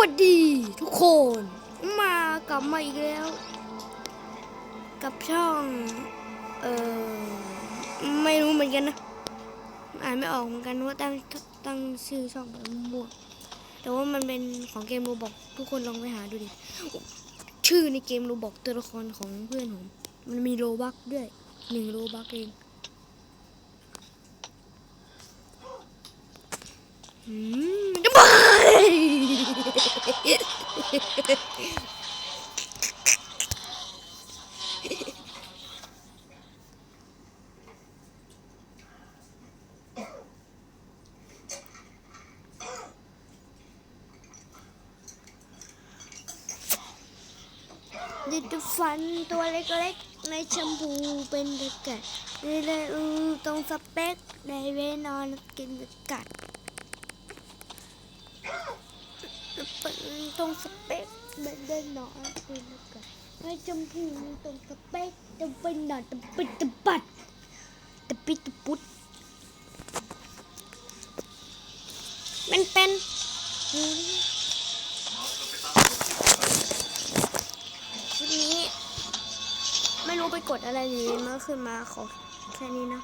วัสดีทุกคนมากลับมาอีกแล้ว กับช่อง เออไม่รู้เหมือนกันนะอ่านไม่ออกเหมือนกันว่าตั้งตั้งชื่อช่องแบบมั่วแต่ว่ามันเป็นของเกมโรบอกทุกคนลองไปหาดูดิชื่อในเกมโรบอกตัวละครของเพื่อนผมมันมีโลบักด้วยหนึ่งโลบักเองอืม ดิดฟันตัวเล็กๆในแชมพูเป็นตะกัดนี่เลยอือตรงสเปคในเวนอนกินตะกัด ตรงสเปคมันได้หนอนเป็นแล้วกันไม่จำพูตรงสเปคจะเป็นหนอนตะปิดตะปัดตะปิดตะปุดมันเป็นอืมคลิปนี้ ไม่รู้ไปกดอะไรดีเมื่อขึ้นมาขอแค่นี้นะ